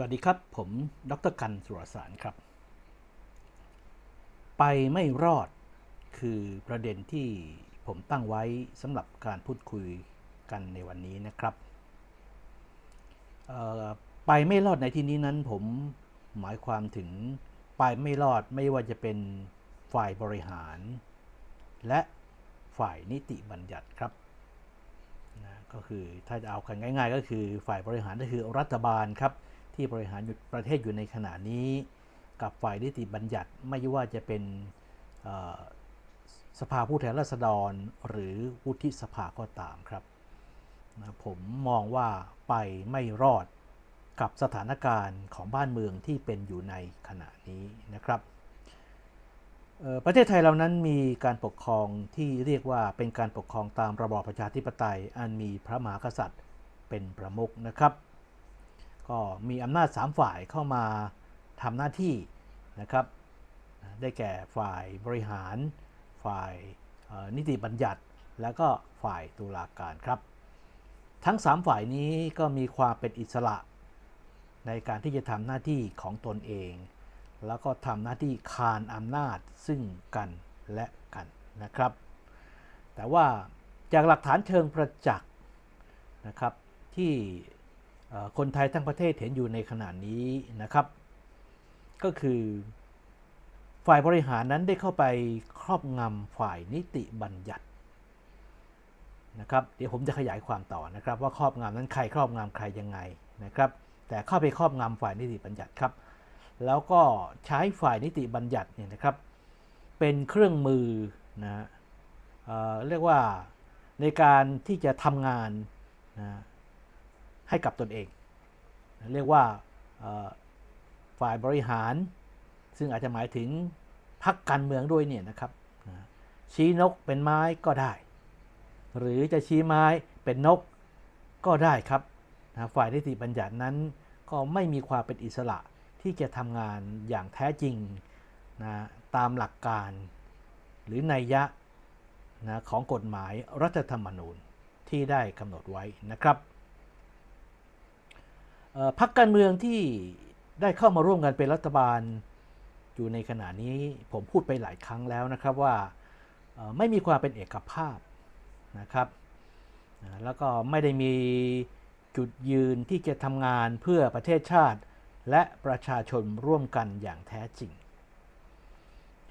วัสดีครับ ผมดรกันสุรสารครับ ไปไม่รอดคือประเด็นที่ผมตั้งไว้สำหรับการพูดคุยกันในวันนี้นะครับ ไปไม่รอดในที่นี้นั้นผมหมายความถึงไปไม่รอดไม่ว่าจะเป็นฝ่ายบริหาร และฝ่ายนิติบัญญัติครับนะก็คือถ้าจะเอากันง่าย ๆ ก็คือฝ่ายบริหารก็คือรัฐบาลครับ ที่บริหารประเทศอยู่ในขณะนี้ กับฝ่ายนิติบัญญัติไม่ว่าจะเป็นสภาผู้แทนราษฎร หรือวุฒิสภาก็ตามครับผมมองว่าไปไม่รอดกับสถานการณ์ของบ้านเมืองที่เป็นอยู่ในขณะนี้นะครับประเทศไทยเรานั้นมีการปกครองที่เรียกว่าเป็นการปกครองตามระบอบประชาธิปไตย อันมีพระมหากษัตริย์เป็นประมุขนะครับ ก็มีอำนาจ 3 ฝ่ายเข้ามาทำหน้าที่นะครับ ได้แก่ฝ่ายบริหาร ฝ่ายนิติบัญญัติ แล้วก็ฝ่ายตุลาการครับ ทั้ง 3 ฝ่ายนี้ก็มีความเป็นอิสระ ในการที่จะทำหน้าที่ของตนเอง แล้วก็ทำหน้าที่คานอำนาจซึ่งกันและกันนะครับ แต่ว่าจากหลักฐานเชิงประจักษ์นะครับที่ คนไทยทั้งประเทศเห็นอยู่ในขณะนี้นะครับ ก็คือฝ่ายบริหารนั้นได้เข้าไปครอบงำฝ่ายนิติบัญญัตินะครับเดี๋ยวผมจะขยายความต่อนะครับ ว่าครอบงำนั้นใครครอบงำใครยังไงนะครับ แต่เข้าไปครอบงำฝ่ายนิติบัญญัติครับ แล้วก็ใช้ฝ่ายนิติบัญญัติเนี่ยนะครับ เป็นเครื่องมือนะเอเรียกว่าในการที่จะทำงานนะ ให้กับตนเอง เรียกว่าฝ่ายบริหาร ซึ่งอาจจะหมายถึงพักการเมืองด้วยเนี่ยนะครับ ชี้นกเป็นไม้ก็ได้ หรือจะชี้ไม้เป็นนกก็ได้ครับฝ่ายนิติบัญญัตินั้น ก็ไม่มีความเป็นอิสระที่จะทำงานอย่างแท้จริงนะตามหลักการหรือนัยยะนะของกฎหมายรัฐธรรมนูญที่ได้กำหนดไว้นะครับ พรรคการเมืองที่ได้เข้ามาร่วมกันเป็นรัฐบาลอยู่ในขณะนี้ผมพูดไปหลายครั้งแล้วนะครับว่าไม่มีความเป็นเอกภาพนะครับแล้วก็ไม่ได้มีจุดยืนที่จะทำงานเพื่อประเทศชาติ และประชาชนร่วมกันอย่างแท้จริง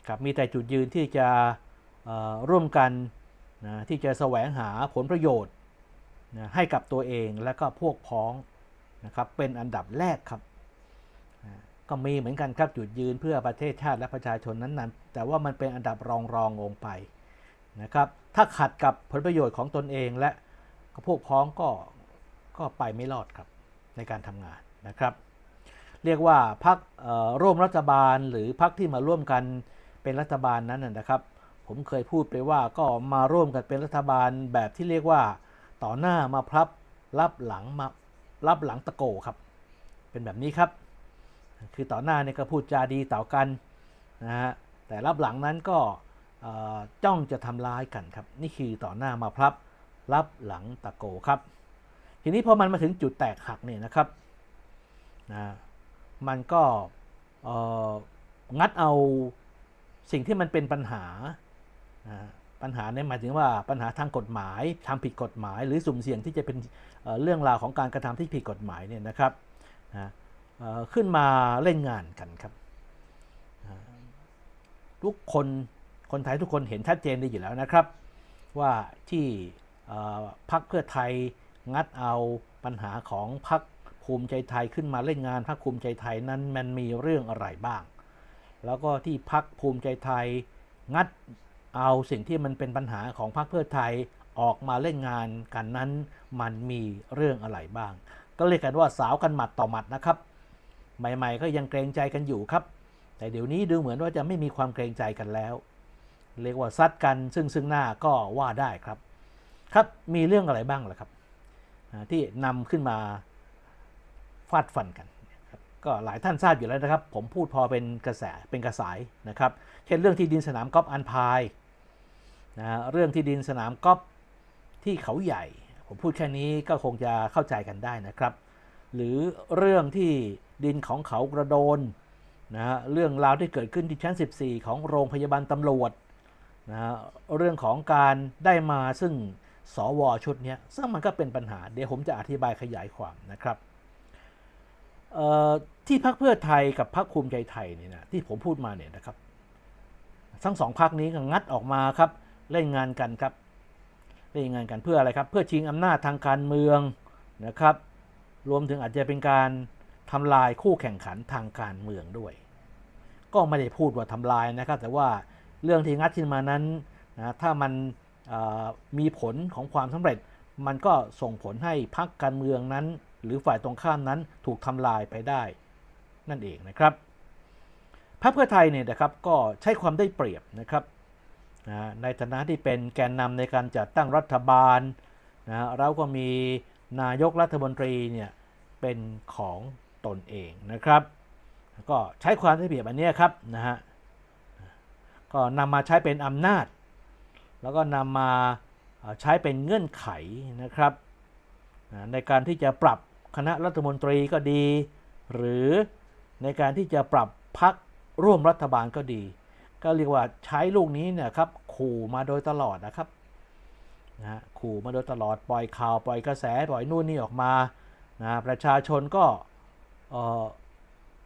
ครับมีแต่จุดยืนที่จะร่วมกันนะที่จะแสวงหาผลประโยชน์นะให้กับตัวเองและก็พวกพ้อง นะครับเป็นอันดับแรกครับ ก็มีเหมือนกันครับจุดยืนเพื่อประเทศชาติและประชาชนนั้นๆ แต่ว่ามันเป็นอันดับรองรองลงไปนะครับถ้าขัดกับผลประโยชน์ของตนเองและพวกพ้องก็ก็ไปไม่รอดครับในการทำงานนะครับ เรียกว่าพักร่วมรัฐบาลหรือพักที่มาร่วมกันเป็นรัฐบาลนั้นนะนะครับ ผมเคยพูดไปว่าก็มาร่วมกันเป็นรัฐบาลแบบที่เรียกว่าต่อหน้ามาพลับรับหลังมา รับหลังตะโกครับ เป็นแบบนี้ครับ คือต่อหน้าเนี่ยก็พูดจาดีต่อกันนะฮะแต่รับหลังนั้นก็จ้องจะทำร้ายกันครับ นี่คือต่อหน้ามาพลับรับหลังตะโกครับ ทีนี้พอมันมาถึงจุดแตกหักเนี่ยนะครับนะมันก็งัดเอาสิ่งที่มันเป็นปัญหานะ ปัญหาเนี่ยหมายถึงว่าปัญหาทางกฎหมายทำผิดกฎหมาย หรือสุ่มเสี่ยงที่จะเป็นเเรื่องราวของการกระทำที่ผิดกฎหมายเนี่ยนะครับนะขึ้นมาเล่นงานกันครับ ทุกคนคนไทยทุกคนเห็นชัดเจนดีอยู่แล้วนะครับ ว่าที่พรรคเพื่อไทยงัดเอาปัญหาของพรรคภูมิใจไทยขึ้นมาเล่นงานพรรคภูมิใจไทยนั้นมันมีเรื่องอะไรบ้าง แล้วก็ที่พรรคภูมิใจไทยงัด เอาสิ่งที่มันเป็นปัญหาของพรรคเพื่อไทยออกมาเล่นงานกันนั้น มันมีเรื่องอะไรบ้าง ก็เรียกกันว่าสาวกันหมัดต่อหมัดนะครับ ใหม่ๆ ก็ยังเกรงใจกันอยู่ครับ แต่เดี๋ยวนี้ดูเหมือนว่าจะไม่มีความเกรงใจกันแล้ว เรียกว่าซัดกันซึ่งซึ่งหน้าก็ว่าได้ครับ ครับมีเรื่องอะไรบ้างล่ะครับ ที่นำขึ้นมาฟาดฟันกัน ก็หลายท่านทราบอยู่แล้วนะครับ ผมพูดพอเป็นกระแสเป็นกระสายนะครับ เช่นเรื่องที่ดินสนามกอล์ฟอันพายนะเรื่องที่ดินสนามกอล์ฟที่เขาใหญ่ ผมพูดแค่นี้ก็คงจะเข้าใจกันได้นะครับ หรือเรื่องที่ดินของเขากระโดนนะเรื่องราวที่เกิดขึ้นที่ชั้น 14 ของโรงพยาบาลตำรวจนะเรื่องของการได้มาซึ่งสวชุดนี้ซึ่งมันก็เป็นปัญหา เดี๋ยวผมจะอธิบายขยายความนะครับ ที่พักเพื่อไทยกับพักภูมิใจไทยเนี่ยนะที่ผมพูดมาเนี่ยนะครับ ทั้งสองพักนี้ก็งัดออกมาครับเล่นงานกันครับเล่นงานกันเพื่ออะไรครับ เพื่อชิงอำนาจทางการเมืองนะครับ รวมถึงอาจจะเป็นการทำลายคู่แข่งขันทางการเมืองด้วย ก็ไม่ได้พูดว่าทำลายนะครับ แต่ว่าเรื่องที่งัดขึ้นมานั้นนะถ้ามันมีผลของความสำเร็จ มันก็ส่งผลให้พรรคการเมืองนั้น หรือฝ่ายตรงข้ามนั้นถูกทำลายไปได้ นั่นเองนะครับพรรคเพื่อไทยเนี่ยนะครับก็ใช้ความได้เปรียบนะครับนะในฐานะที่เป็นแกนนำในการจัดตั้งรัฐบาลนะเราก็มีนายกรัฐมนตรีเนี่ยเป็นของตนเองนะครับ ก็ใช้ความได้เปรียบอันนี้ครับนะฮะก็นำมาใช้เป็นอำนาจ แล้วก็นำมาใช้เป็นเงื่อนไขนะครับ ในการที่จะปรับ คณะรัฐมนตรีก็ดี หรือในการที่จะปรับพักร่วมรัฐบาลก็ดี ก็เรียกว่าใช้ลูกนี้เนี่ยครับขู่มาโดยตลอดนะครับนะขู่มาโดยตลอดปล่อยข่าวปล่อยกระแสปล่อยนู่นนี่ออกมานะประชาชนก็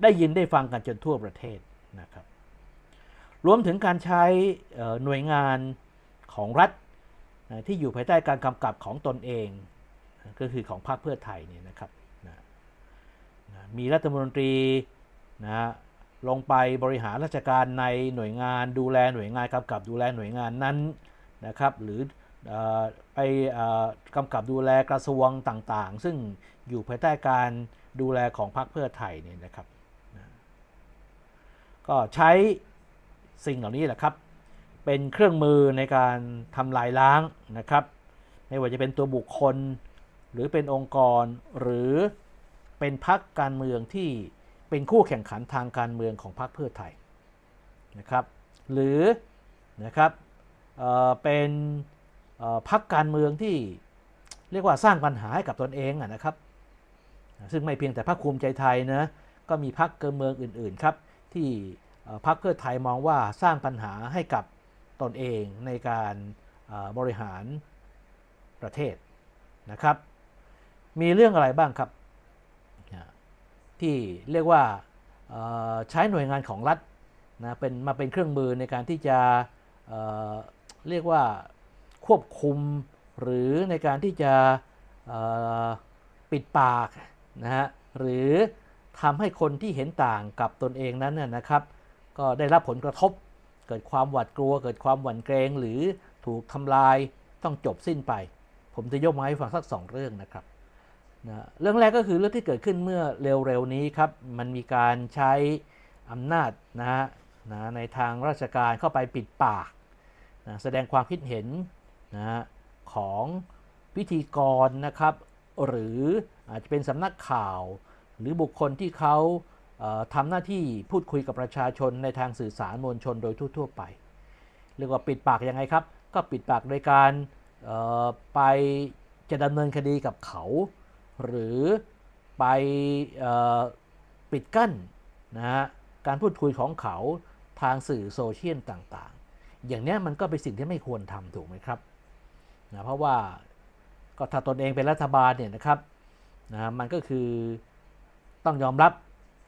ได้ยินได้ฟังกันจนทั่วประเทศนะครับ รวมถึงการใช้หน่วยงานของรัฐที่อยู่ภายใต้การกำกับของตนเอง ก็คือของพรรคเพื่อไทยเนี่ยนะครับ นะมีรัฐมนตรีนะลงไปบริหารราชการในหน่วยงานดูแลหน่วยงานกำกับดูแลหน่วยงานนั้นนะครับหรืออไปอกำกับดูแลกระทรวงต่างๆ ซึ่งอยู่ภายใต้การดูแลของพรรคเพื่อไทยเนี่ยนะครับนะก็ใช้สิ่งเหล่านี้แหละครับ เป็นเครื่องมือในการทำลายล้างนะครับ ไม่ว่าจะเป็นตัวบุคคล หรือเป็นองค์กรหรือ เป็นพรรคการเมืองที่เป็นคู่แข่งขันทางการเมืองของพรรคเพื่อไทยนะครับหรือนะครับเเป็นพรรคการเมืองที่เรียกว่าสร้างปัญหาให้กับตนเองนะครับ ซึ่งไม่เพียงแต่พรรคภูมิใจไทยนะก็มีพรรคการเมืองอื่นๆครับที่พรรคเพื่อไทยมองว่าสร้างปัญหาให้กับตนเองในการบริหารประเทศนะครับ มีเรื่องอะไรบ้างครับ ที่เรียกว่าใช้หน่วยงานของรัฐนะเป็นมาเป็นเครื่องมือในการที่จะเเรียกว่าควบคุมหรือในการที่จะปิดปากนะฮะหรือทำให้คนที่เห็นต่างกับตนเองนั้นน่ะนะครับ ก็ได้รับผลกระทบ เกิดความหวาดกลัว เกิดความหวั่นเกรง หรือถูกทำลายต้องจบสิ้นไป ผมจะยกมาให้ฟังสักสองเรื่องนะครับ นะเรื่องแรกก็คือเรื่องที่เกิดขึ้นเมื่อเร็วๆนี้ครับ มันมีการใช้อำนาจนะฮะนะในทางราชการเข้าไปปิดปากนะแสดงความคิดเห็นนะของพิธีกรนะครับ หรืออาจจะเป็นสำนักข่าว หรือบุคคลที่เขาทำหน้าที่พูดคุยกับประชาชนในทางสื่อสารมวลชนโดยทั่ว ๆ ไป เรียกว่าปิดปากยังไงครับ ก็ปิดปากโดยการไปจะดำเนินคดีกับเขา หรือไปออปิดกั้นนะฮะการพูดคุยของเขาทางสื่อโซเชียลต่างๆ อย่างนี้มันก็เป็นสิ่งที่ไม่ควรทำถูกไหมครับนะเพราะว่าก็ถ้าตนเองเป็นรัฐบาลเนี่ยนะครับนะมันก็คือต้องยอมรับ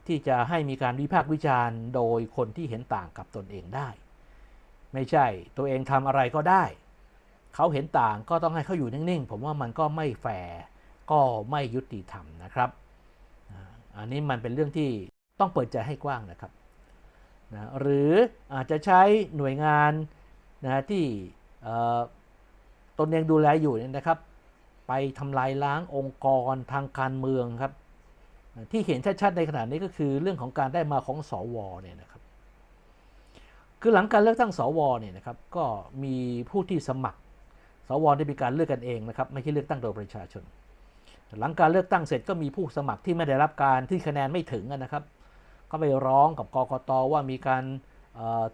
ที่จะให้มีการวิพากษ์วิจารณ์ โดยคนที่เห็นต่างกับตนเองได้ ไม่ใช่ตัวเองทำอะไรก็ได้ เขาเห็นต่างก็ต้องให้เขาอยู่นิ่งๆ ผมว่ามันก็ไม่แฟร์ ก็ไม่ยุติธรรมนะครับ อันนี้มันเป็นเรื่องที่ต้องเปิดใจให้กว้างนะครับนะหรืออาจจะใช้หน่วยงานนะที่ตนเองดูแลอยู่เนี่ยนะครับ ไปทำลายล้างองค์กรทางการเมืองครับ ที่เห็นชัดๆในขณะนี้ก็คือเรื่องของการได้มาของสวเนี่ยนะครับ คือหลังการเลือกตั้งสวเนี่ยนะครับ ก็มีผู้ที่สมัคร สวได้มีการเลือกกันเองนะครับ ไม่ใช่เลือกตั้งโดยประชาชน หลังการเลือกตั้งเสร็จก็มีผู้สมัครที่ไม่ได้รับการที่คะแนนไม่ถึงนะครับ ก็ไปร้องกับกกตว่ามีการ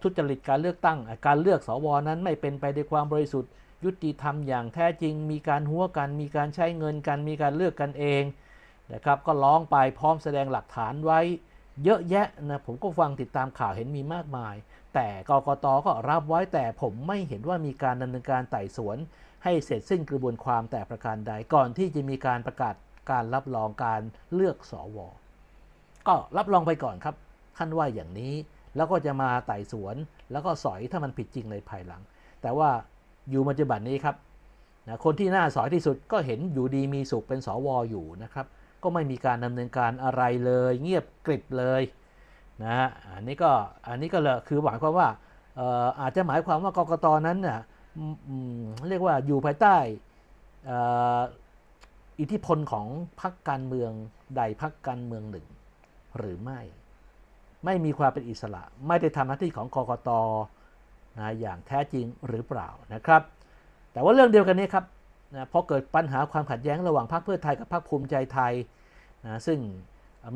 ทุจริตการเลือกตั้ง การเลือกสวนั้นไม่เป็นไปด้วยความบริสุทธิ์ ยุติธรรมอย่างแท้จริง มีการหัวกัน มีการใช้เงินกัน มีการเลือกกันเองนะครับ ก็ร้องไปพร้อมแสดงหลักฐานไว้ เยอะแยะนะผมก็ฟังติดตามข่าวเห็นมีมากมาย แต่กกตก็รับไว้แต่ผมไม่เห็นว่ามีการดำเนินการไต่สวน ให้เสร็จสิ้นกระบวนความแต่ประการใดก่อนที่จะมีการประกาศการรับรองการเลือกสวก็รับรองไปก่อนครับท่านว่าอย่างนี้แล้วก็จะมาไต่สวน แล้วก็สอยถ้ามันผิดจริงในภายหลัง แต่ว่าอยู่ปัจจุบันนี้ครับนะคนที่น่าสอยที่สุดก็เห็นอยู่ดีมีสุขเป็นสวอยู่นะครับ ก็ไม่มีการดำเนินการอะไรเลย เงียบกริบเลยนะอันนี้ก็อันนี้ก็เลยคือหมายความว่าอออาจจะหมายความว่ากกตนั้นน่ะ เรียกว่าอยู่ภายใต้อิทธิพลของพรรคการเมืองใดพรรคการเมืองหนึ่ง หรือไม่ ไม่มีความเป็นอิสระ ไม่ได้ทำหน้าที่ของกกตนะอย่างแท้จริงหรือเปล่านะครับ แต่ว่าเรื่องเดียวกันนี้ครับนะพอเกิดปัญหาความขัดแย้งระหว่างพรรคเพื่อไทยกับพรรคภูมิใจไทยนะซึ่ง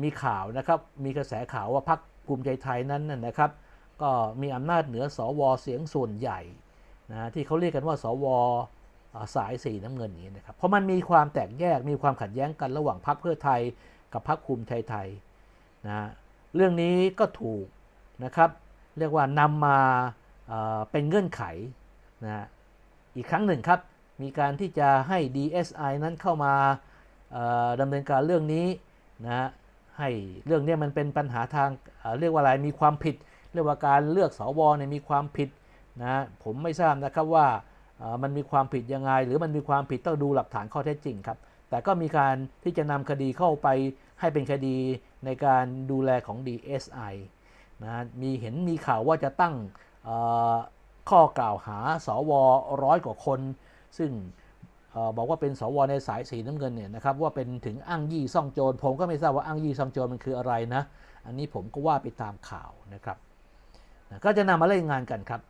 มีข่าวนะครับมีกระแสข่าวว่าพรรคภูมิใจไทยนั้นนะนะครับ ก็มีอำนาจเหนือสวเสียงส่วนใหญ่ นะที่เขาเรียกกันว่าสวสายสีน้ำเงินนี้นะครับเพราะมันมีความแตกแยกมีความขัดแย้งกันระหว่างพรรคเพื่อไทยกับพรรคภูมิใจไทยนะเรื่องนี้ก็ถูกนะครับ เรียกว่านำมาเป็นเงื่อนไขนะอีกครั้งหนึ่งครับ มีการที่จะให้ DSI นั้นเข้ามาดำเนินการเรื่องนี้นะให้เรื่องนี้มันเป็นปัญหาทางเอ่อเรียกว่าอะไรมีความผิด เรียกว่าการเลือกสวเนี่ยมีความผิด นะผมไม่ทราบนะครับว่ามันมีความผิดยังไง หรือมันมีความผิดต้องดูหลักฐานข้อเท็จจริงครับ แต่ก็มีการที่จะนำคดีเข้าไปให้เป็นคดีในการดูแลของ DSI นะมีเห็นมีข่าวว่าจะตั้งข้อกล่าวหาสวร้อยกว่าคน ซึ่งอบอกว่าเป็นสวในสายสีน้ำเงินเนี่ยนะครับว่าเป็นถึงอ้างยี่ซ่องโจรผมก็ไม่ทราบว่าอ้างยี่ซ่องโจรมันคืออะไรนะ อันนี้ผมก็ว่าไปตามข่าวนะครับนะก็จะนำมาเล่นงานกันครับ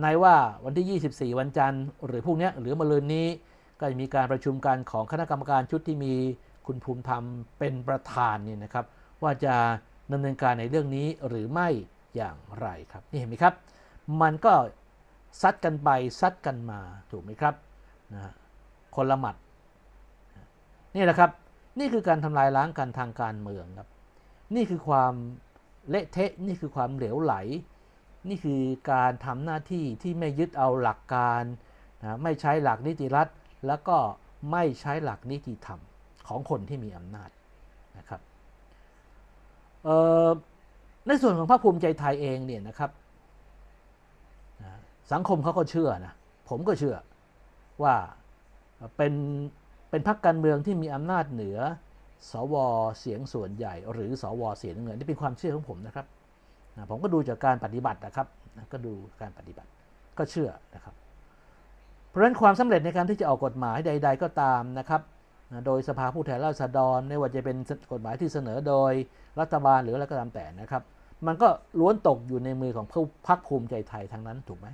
ในว่าวันที่ 24 วันจันทร์หรือพรุ่งนี้หรือมะรืนนี้ ก็จะมีการประชุมกันของคณะกรรมการชุดที่มีคุณภูมิธรรมเป็นประธานเนี่ยนะครับ ว่าจะดำเนินการในเรื่องนี้หรือไม่อย่างไรครับ นี่เห็นไหมครับ มันก็ซัดกันไปซัดกันมาถูกไหมครับนะคนละหมัดนี่แหละครับ นี่คือการทำลายล้างกันทางการเมืองครับ นี่คือความเละเทะนี่คือความเหลวไหล นี่คือการทำหน้าที่ที่ไม่ยึดเอาหลักการนะไม่ใช้หลักนิติรัฐ แล้วก็ไม่ใช้หลักนิติธรรมของคนที่มีอำนาจนะครับในส่วนของพรรคภูมิใจไทยเองเนี่ยนะครับสังคมเขาก็เชื่อนะผมก็เชื่อว่าเป็นเป็นพรรคการเมืองที่มีอำนาจเหนือ สวเสียงส่วนใหญ่ หรือสวเสียงเงินนี่เป็นความเชื่อของผมนะครับ ผมก็ดูจากการปฏิบัตินะครับนะก็ดูการปฏิบัติก็เชื่อนะครับ เพราะฉะนั้นความสำเร็จในการที่จะออกกฎหมายใด ๆ ก็ตามนะครับนะโดยสภาผู้แทนราษฎรไม่ว่าจะเป็นกฎหมายที่เสนอโดยรัฐบาลหรืออะไรก็ตามแต่นะครับ มันก็ล้วนตกอยู่ในมือของพรรคภูมิใจไทยทั้งนั้นถูกไหม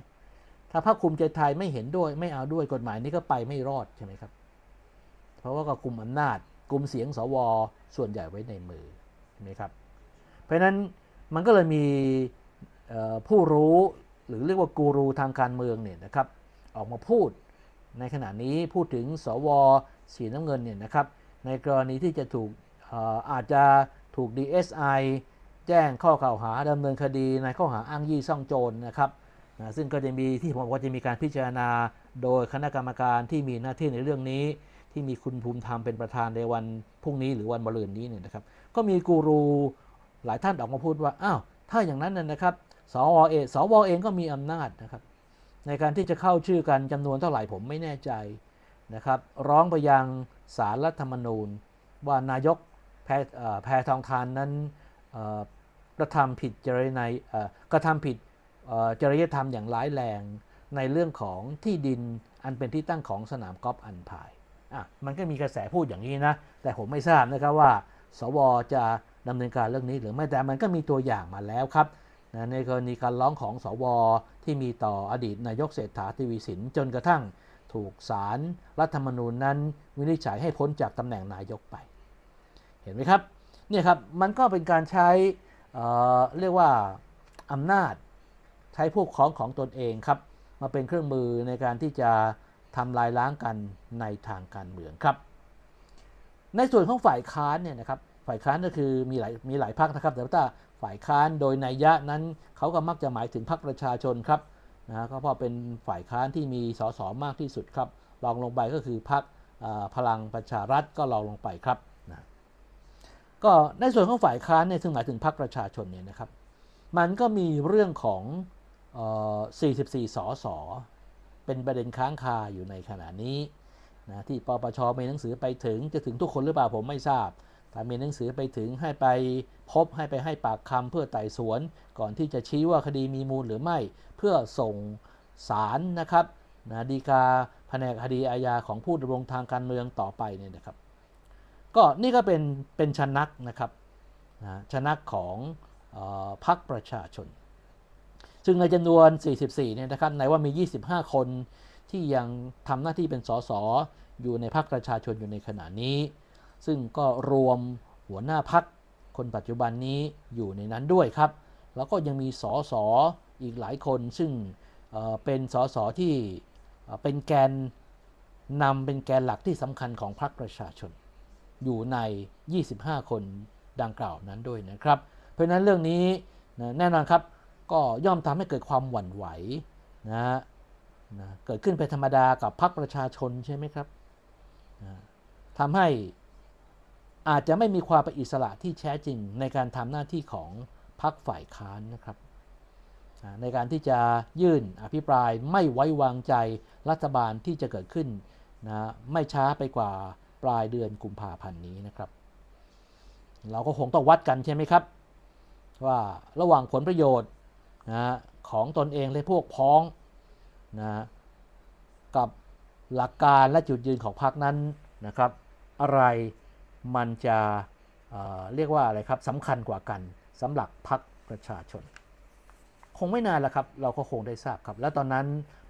ถ้าพรรคภูมิใจไทยไม่เห็นด้วย ไม่เอาด้วยกฎหมายนี้ก็ไปไม่รอดใช่ไหมครับ เพราะว่าก็กลุ่มอำนาจ กลุ่มเสียงสวส่วนใหญ่ไว้ในมือใช่ไหมครับ เพราะฉะนั้น มันก็เลยมีผู้รู้หรือเรียกว่ากูรูทางการเมืองเนี่ยนะครับออกมาพูดในขณะนี้พูดถึงสวสีน้ำเงินเนี่ยนะครับในกรณีที่จะถูกอาจจะถูก DSI แจ้งข้อกล่าวหาดำเนินคดีในข้อหาอ้างยี่ซ่องโจรนะครับนะซึ่งก็จะมีที่ผมว่าจะมีการพิจารณาโดยคณะกรรมการที่มีหน้าที่ในเรื่องนี้ ที่มีคุณภูมิธรรมเป็นประธานในวันพรุ่งนี้หรือวันมะรืนนี้เนี่ยนะครับ ก็มีกูรู หลายท่านออกมาพูดว่าอ้าวถ้าอย่างนั้นนะนะครับสวเองสวเองก็มีอำนาจนะครับ ในการที่จะเข้าชื่อกันจำนวนเท่าไหร่ผมไม่แน่ใจนะครับ ร้องไปยังสารรัฐธรรมนูญ ว่านายกแพแพทองทานนั้นกระทำผิดจริยในกระทำผิดจริยธรรมอย่างร้ายแรงในเรื่องของที่ดินอันเป็นที่ตั้งของสนามกอล์ฟอันพายอะมันก็มีกระแสพูดอย่างนี้นะ แต่ผมไม่ทราบนะครับว่า สวจะ ดำเนินการเรื่องนี้หรือไม่แต่มันก็มีตัวอย่างมาแล้วครับนะในกรณีการร้องของสว ที่มีต่ออดีตนายกเศรษฐาทวีสินจนกระทั่งถูกศาลรรัฐธรรมนูญนั้น วินิจฉัยให้พ้นจากตำแหน่งนายกไป เห็นไหมครับเนี่ยครับมันก็เป็นการใช้เเรียกว่าอำนาจใช้พวกของของตนเองครับ มาเป็นเครื่องมือในการที่จะทำลายล้างกันในทางการเมืองครับ ในส่วนของฝ่ายค้านเนี่ยนะครับ ฝ่ายค้านก็คือมีหลายมีหลายพรรคนะครับ แต่ว่าฝ่ายค้านโดยนัยยะนั้นเขาก็มักจะหมายถึงพรรคประชาชนครับนะก็เพราะเป็นฝ่ายค้านที่มีสสมากที่สุดครับรองลงไปก็คือพรรคพลังประชารัฐก็รองลงไปครับนะก็ในส่วนของฝ่ายค้านเนี่ยซึ่งหมายถึงพรรคประชาชนเนี่ยนะครับ มันก็มีเรื่องของออ44 สส เป็นประเด็นค้างคาอยู่ในขณะนี้นะที่ปปชมีหนังสือไปถึงจะถึงทุกคนหรือเปล่าผมไม่ทราบ แต่มีหนังสือไปถึงให้ไปพบให้ไปให้ปากคำเพื่อไต่สวน ก่อนที่จะชี้ว่าคดีมีมูลหรือไม่ เพื่อส่งสารนะครับนะดีกาแผนกคดีอาญาของผู้ดำรงทางการเมืองต่อไปเนี่ยนะครับ ก็นี่ก็เป็นเป็นชนักนะครับนะชนักของออพรรคประชาชน ซึ่งในจำนวน 44 เนี่ยนะครับไหนว่ามี 25 คนที่ยังทำหน้าที่เป็นสสอยู่ในพรรคประชาชนอยู่ในขณะนี้ ซึ่งก็รวมหัวหน้าพักคนปัจจุบันนี้อยู่ในนั้นด้วยครับ แล้วก็ยังมีสอสออีกหลายคนซึ่งเป็นสสที่เป็นแกนนำเป็นแกนหลักที่สำคัญของพรรคประชาชน อยู่ใน 25 คนดังกล่าวนั้นด้วยนะครับ เพราะนั้นเรื่องนี้นะแน่นอนครับก็ย่อมทำให้เกิดความหวั่นไหวนะฮะนะเกิดขึ้นเป็นธรรมดากับพรรคประชาชนใช่ไหมครับนะทำให้ อาจจะไม่มีความเป็นอิสระที่แท้จริงในการทำหน้าที่ของพรรคฝ่ายค้านนะครับในการที่จะยื่นอภิปรายไม่ไว้วางใจรัฐบาลที่จะเกิดขึ้นนะไม่ช้าไปกว่าปลายเดือนกุมภาพันธ์นี้นะครับ เราก็คงต้องวัดกันใช่ไหมครับ ว่าระหว่างผลประโยชน์นะของตนเองและพวกพ้องนะกับหลักการและจุดยืนของพรรคนั้นนะครับ อะไร มันจะเเรียกว่าอะไรครับสำคัญกว่ากันสำหรับพรรคประชาชน คงไม่นานแล้วครับ เราก็คงได้ทราบครับ และตอนนั้น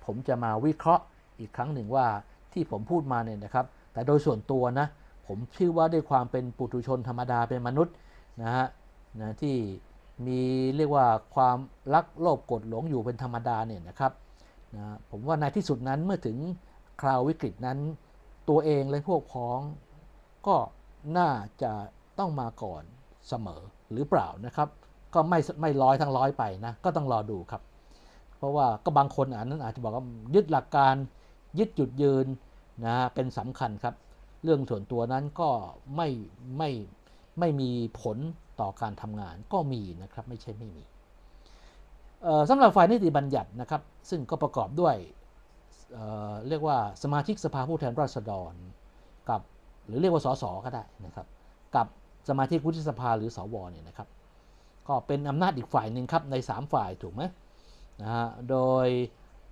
ผมจะมาวิเคราะห์อีกครั้งหนึ่งว่าที่ผมพูดมาเนี่ยนะครับ แต่โดยส่วนตัวนะผมเชื่อว่าด้วยความเป็นปุถุชนธรรมดาเป็นมนุษย์นะฮะนะที่มีเรียกว่าความรักโลภกดหลงอยู่เป็นธรรมดาเนี่ยนะครับนะผมว่าในที่สุดนั้นเมื่อถึงคราววิกฤตนั้น ตัวเองและพวกพ้องก็ น่าจะต้องมาก่อนเสมอหรือเปล่านะครับ ก็ไม่ไม่ร้อยทั้งร้อยไปนะ ก็ต้องรอดูครับ เพราะว่าก็บางคนอ่านนั้นอาจจะบอกว่ายึดหลักการยึดจุดยืนนะเป็นสำคัญครับ เรื่องส่วนตัวนั้นก็ไม่ไม่ไม่มีผลต่อการทำงานก็มีนะครับ ไม่ใช่ไม่มีสำหรับฝ่ายนิติบัญญัตินะครับ ซึ่งก็ประกอบด้วยเเรียกว่าสมาชิกสภาผู้แทนราษฎร กับ หรือเรียกว่าสสก็ได้นะครับ กับสมาชิกวุฒิสภาหรือสวเนี่ยนะครับ ก็เป็นอำนาจอีกฝ่ายหนึ่งครับใน 3 ฝ่ายถูกไหมนะฮะโดย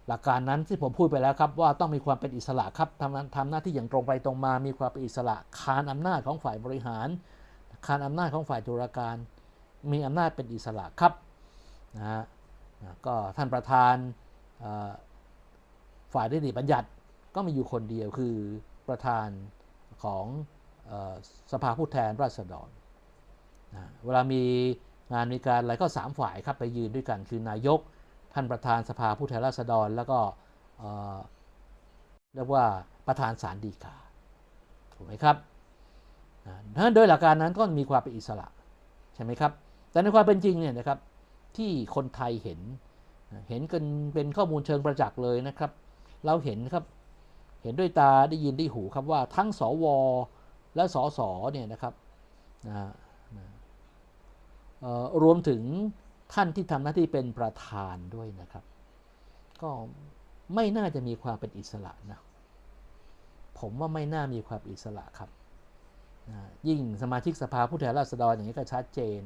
หลักการนั้นที่ผมพูดไปแล้วครับว่าต้องมีความเป็นอิสระครับทำนั้นทำหน้าที่อย่างตรงไปตรงมา มีความเป็นอิสระคานอำนาจของฝ่ายบริหารคานอำนาจของฝ่ายตุลาการ มีอำนาจเป็นอิสระครับนะฮะก็ท่านประธานฝ่ายนิติบัญญัติก็มีอยู่คนเดียวคือประธาน ของออสภาผู้แทนราษฎรนะเวลามีงานมีการอะไรก็สามฝ่ายครับไปยืนด้วยกันคือนายกท่านประธานสภาผู้แทนราษฎร แล้วก็เรียกว่าประธานศาลฎีกาถูกไหมครับนะดังนั้นโดยหลักการนั้นก็มีความเป็นอิสระใช่ไหมครับ แต่ในความเป็นจริงเนี่ยนะครับที่คนไทยเห็นเห็นกันเป็นข้อมูลเชิงประจักษ์เลยนะครับ เราเห็นครับ เห็นด้วยตาได้ยินได้หูครับว่าทั้งสวและสสเนี่ยนะครับนะนะเอ่อรวมถึงท่านที่ทำหน้าที่เป็นประธานด้วยนะครับ ก็ไม่น่าจะมีความเป็นอิสระนะผมว่าไม่น่ามีความอิสระครับนะยิ่งสมาชิกสภาผู้แทนราษฎรอย่างนี้ก็ชัดเจน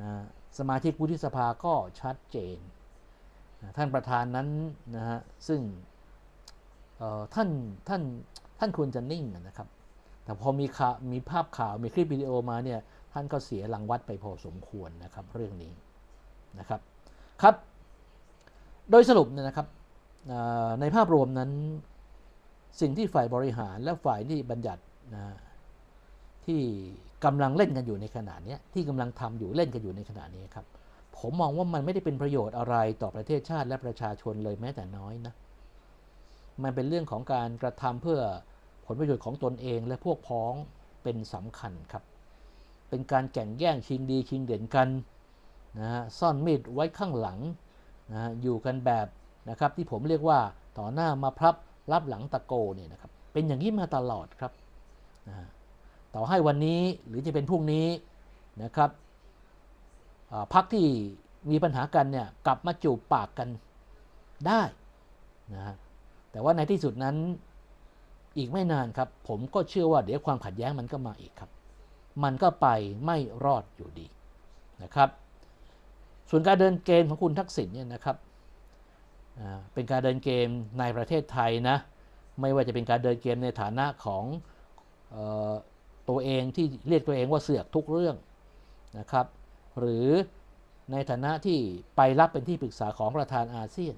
นะสมาชิกวุฒิสภาก็ชัดเจนนะท่านประธานนั้นนะฮะซึ่ง ท่านท่านท่านควรจะนิ่งนะครับ แต่พอมีข่าวมีภาพข่าวมีคลิปวิดีโอมาเนี่ยท่านก็เสียรางวัดไปพอสมควรนะครับเรื่องนี้นะครับครับ โดยสรุปเนี่ยนะครับในภาพรวมนั้นสิ่งที่ฝ่ายบริหารและฝ่ายที่บัญญัตินะที่กำลังเล่นกันอยู่ในขณะนี้ที่กำลังทำอยู่เล่นกันอยู่ในขณะนี้ครับ ผมมองว่ามันไม่ได้เป็นประโยชน์อะไรต่อประเทศชาติและประชาชนเลยแม้แต่น้อยนะ มันเป็นเรื่องของการกระทำเพื่อผลประโยชน์ของตนเองและพวกพ้องเป็นสำคัญครับ เป็นการแข่งแย่งชิงดีชิงเด่นกันนะฮะซ่อนมีดไว้ข้างหลังนะฮะอยู่กันแบบนะครับที่ผมเรียกว่าต่อหน้ามาพรับรับหลังตะโกเนี่ยนะครับเป็นอย่างนี้มาตลอดครับนะฮะต่อให้วันนี้หรือจะเป็นพรุ่งนี้นะครับพักที่มีปัญหากันเนี่ยกลับมาจูบปากกันได้นะฮะ แต่ว่าในที่สุดนั้นอีกไม่นานครับ ผมก็เชื่อว่าเดี๋ยวความขัดแย้งมันก็มาอีกครับ มันก็ไปไม่รอดอยู่ดีนะครับ ส่วนการเดินเกมของคุณทักษิณเนี่ยนะครับเป็นการเดินเกมในประเทศไทยนะไม่ว่าจะเป็นการเดินเกมในฐานะของออตัวเองที่เรียกตัวเองว่าเสือกทุกเรื่องนะครับ หรือในฐานะที่ไปรับเป็นที่ปรึกษาของประธานอาเซียน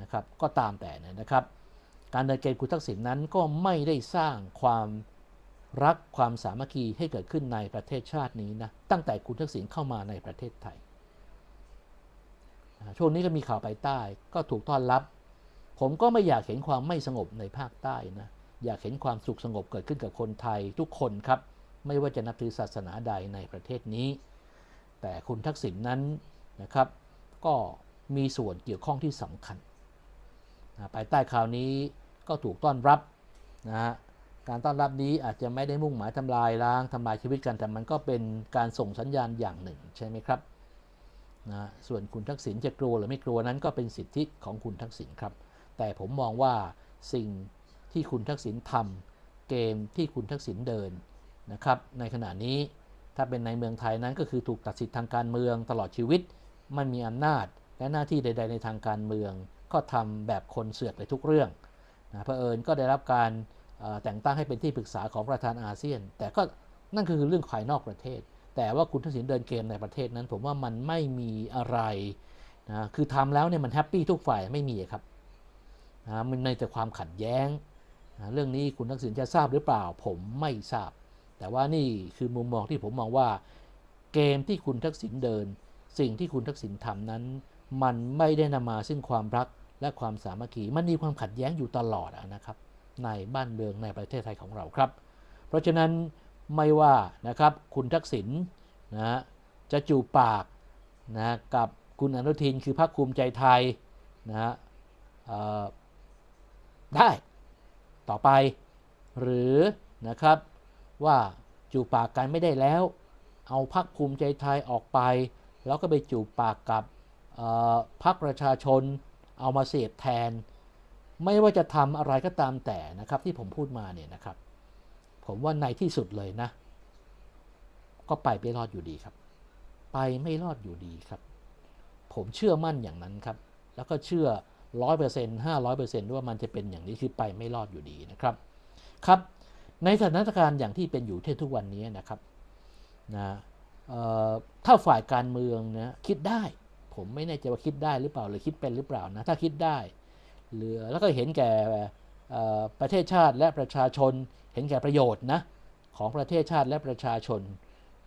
นะครับก็ตามแต่นะครับ การเดินเกมคุณทักษิณนั้นก็ไม่ได้สร้างความรักความสามัคคีให้เกิดขึ้นในประเทศชาตินี้นะตั้งแต่คุณทักษิณเข้ามาในประเทศไทย ช่วงนี้ก็มีข่าวไปใต้ก็ถูกต้อนรับ ผมก็ไม่อยากเห็นความไม่สงบในภาคใต้นะอยากเห็นความสุขสงบเกิดขึ้นกับคนไทยทุกคนครับ ไม่ว่าจะนับถือศาสนาใดในประเทศนี้ แต่คุณทักษิณนนั้นนะครับ ก็มีส่วนเกี่ยวข้องที่สำคัญ ภายใต้ข่าวนี้ก็ถูกต้อนรับนะฮะการต้อนรับนี้อาจจะไม่ได้มุ่งหมายทำลายล้างทำลายชีวิตกัน แต่มันก็เป็นการส่งสัญญาณอย่างหนึ่งใช่ไหมครับนะส่วนคุณทักษิณจะกลัวหรือไม่กลัวนั้นก็เป็นสิทธิของคุณทักษิณครับ แต่ผมมองว่าสิ่งที่คุณทักษิณทำเกมที่คุณทักษิณเดินนะครับในขณะนี้ถ้าเป็นในเมืองไทยนั้นก็คือถูกตัดสิทธิทางการเมืองตลอดชีวิตไม่มีอำนาจและหน้าที่ใด ๆ ในทางการเมือง ก็ทำแบบคนเสือกเลยทุกเรื่องนะเผอิญก็ได้รับการแต่งตั้งให้เป็นที่ปรึกษาของประธานอาเซียน แต่ก็นั่นคือเรื่องภายนอกประเทศ แต่ว่าคุณทักษิณเดินเกมในประเทศนั้น ผมว่ามันไม่มีอะไรนะคือทำแล้วเนี่ยมันแฮปปี้ทุกฝ่ายไม่มีครับนะมันในแต่ความขัดแย้งนะเรื่องนี้คุณทักษิณจะทราบหรือเปล่า ผมไม่ทราบ แต่ว่านี่คือมุมมองที่ผมมองว่า เกมที่คุณทักษิณเดิน สิ่งที่คุณทักษิณทำนั้น มันไม่ได้นำมาซึ่งความรัก และความสามัคคีมันมีความขัดแย้งอยู่ตลอดนะครับ ในบ้านเมืองในประเทศไทยของเราครับ เพราะฉะนั้นไม่ว่านะครับคุณทักษิณนะฮะจะจูปากนะกับคุณอนุทินคือพรรคภูมิใจไทยนะฮะได้ต่อไป หรือนะครับว่าจูปากกันไม่ได้แล้ว เอาพักภูมิใจไทยออกไป แล้วก็ไปจูปากกับเอ่อพักประชาชน เอามาเสียบแทน ไม่ว่าจะทำอะไรก็ตามแต่นะครับที่ผมพูดมาเนี่ยนะครับ ผมว่าในที่สุดเลยนะ ก็ไปไม่รอดอยู่ดีครับ ไปไม่รอดอยู่ดีครับ ผมเชื่อมั่นอย่างนั้นครับ แล้วก็เชื่อร้อยเปอร์เซ็นต์ห้าร้อยเปอร์เซ็นต์ว่ามันจะเป็นอย่างนี้คือไปไม่รอดอยู่ดีนะครับครับในสถานการณ์อย่างที่เป็นอยู่เท่ทุกวันนี้นะครับนะเอ่อถ้าฝ่ายการเมืองนะคิดได้ ผมไม่แน่ใจว่าคิดได้หรือเปล่าหรือคิดเป็นหรือเปล่านะถ้าคิดได้หลือแล้วก็เห็นแก่ประเทศชาติและประชาชน เห็นแก่ประโยชน์นะของประเทศชาติและประชาชน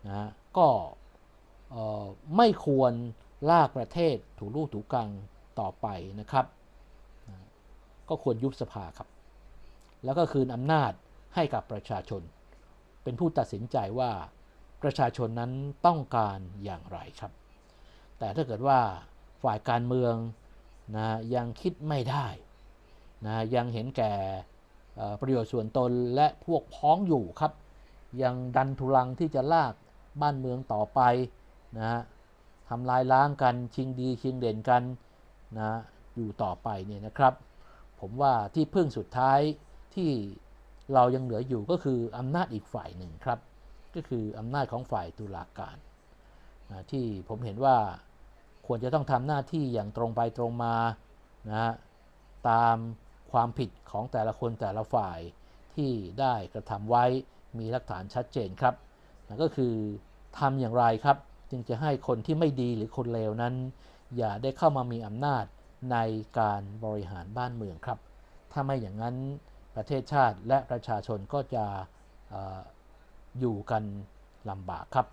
นะก็ไม่ควรลากประเทศถูลูกถูกังต่อไปนะครับนะก็ควรยุบสภาครับ แล้วก็คืนอำนาจให้กับประชาชน เป็นผู้ตัดสินใจว่าประชาชนนั้นต้องการอย่างไรครับ แต่ถ้าเกิดว่าฝ่ายการเมืองนะยังคิดไม่ได้นะยังเห็นแก่อประโยชน์ส่วนตนและพวกพ้องอยู่ครับ ยังดันทุลังที่จะลากบ้านเมืองต่อไปนะฮะทำลายล้างกันชิงดีชิงเด่นกันนะอยู่ต่อไปเนี่ยนะครับ ผมว่าที่พึ่งสุดท้ายที่เรายังเหลืออยู่ก็คืออำนาจอีกฝ่ายหนึ่งครับ ก็คืออำนาจของฝ่ายตุลาการนะที่ผมเห็นว่า ควรจะต้องทำหน้าที่อย่างตรงไปตรงมานะตามความผิดของแต่ละคนแต่ละฝ่ายที่ได้กระทำไว้มีหลักฐานชัดเจนครับนะก็คือทำอย่างไรครับ จึงจะให้คนที่ไม่ดีหรือคนเลวนั้น อย่าได้เข้ามามีอำนาจในการบริหารบ้านเมืองครับ ถ้าไม่อย่างนั้นประเทศชาติและประชาชนก็จะอออยู่กันลำบากครับ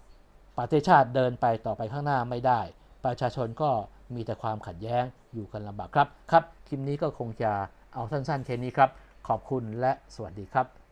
ประเทศชาติเดินไปต่อไปข้างหน้าไม่ได้ ประชาชนก็มีแต่ความขัดแย้งอยู่กันลำบากครับ ครับ คลิปนี้ก็คงจะเอาสั้นๆแค่นี้ครับ ขอบคุณและสวัสดีครับ